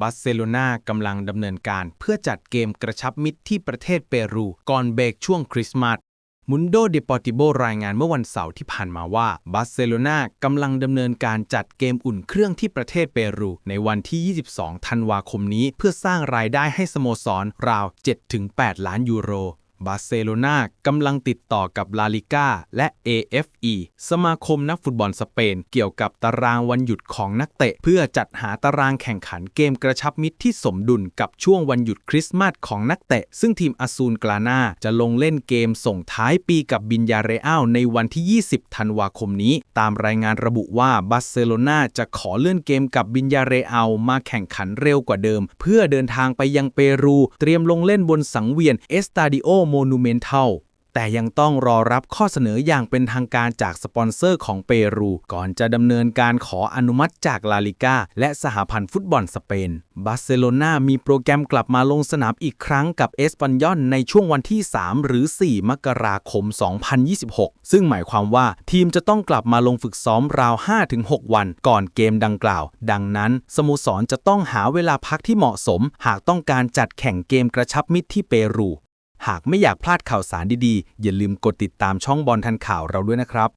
บาร์เซโลนากำลังดำเนินการเพื่อจัดเกมกระชับมิตรที่ประเทศเปรูก่อนเบรกช่วงคริสต์มาสมุนโดเดปอติโบรายงานเมื่อวันเสาร์ที่ผ่านมาว่าบาร์เซโลนากำลังดำเนินการจัดเกมอุ่นเครื่องที่ประเทศเปรู ในวันที่ 22 ธันวาคมนี้ เพื่อสร้างรายได้ให้สโมสรราว 7-8 ล้านยูโร บาร์เซโลนากำลังติดต่อกับลาลิก้าและ AFE สมาคมนักฟุตบอลสเปน เกี่ยวกับตารางวันหยุดของนักเตะ เพื่อจัดหาตารางแข่งขันเกมกระชับมิตรที่สมดุลกับช่วงวันหยุดคริสต์มาสของนักเตะ ซึ่งทีมอาซูนกลานาจะลงเล่นเกมส่งท้ายปีกับบินยาเรอัลในวันที่ 20 ธันวาคมนี้ ตามรายงานระบุว่าบาร์เซโลนาจะขอเลื่อนเกมกับบินยาเรอัลมาแข่งขันเร็วกว่าเดิม เพื่อเดินทางไปยังเปรู เตรียมลงเล่นบนสังเวียนเอสตาดิโอโมนูเมนทัลแต่ยังต้องรอรับข้อเสนออย่างเป็นทางการจากสปอนเซอร์ของเปรู ก่อนจะดำเนินการขออนุมัติจากลาลิก้าและสหพันธ์ฟุตบอลสเปน บาร์เซโลนามีโปรแกรมกลับมาลงสนามอีกครั้งกับเอสปันยอนในช่วงวันที่ 3 หรือ 4 มกราคม 2026 ซึ่งหมายความว่าทีมจะต้องกลับมาลงฝึกซ้อมราว 5-6 วันก่อนเกมดังกล่าว ดังนั้น สโมสรจะต้องหาเวลาพักที่เหมาะสม หากต้องการจัดแข่งเกมกระชับมิตรที่เปรู หากไม่อยากพลาดข่าวสารดีๆ อย่าลืมกดติดตามช่องบอลทันข่าวเราด้วยนะครับ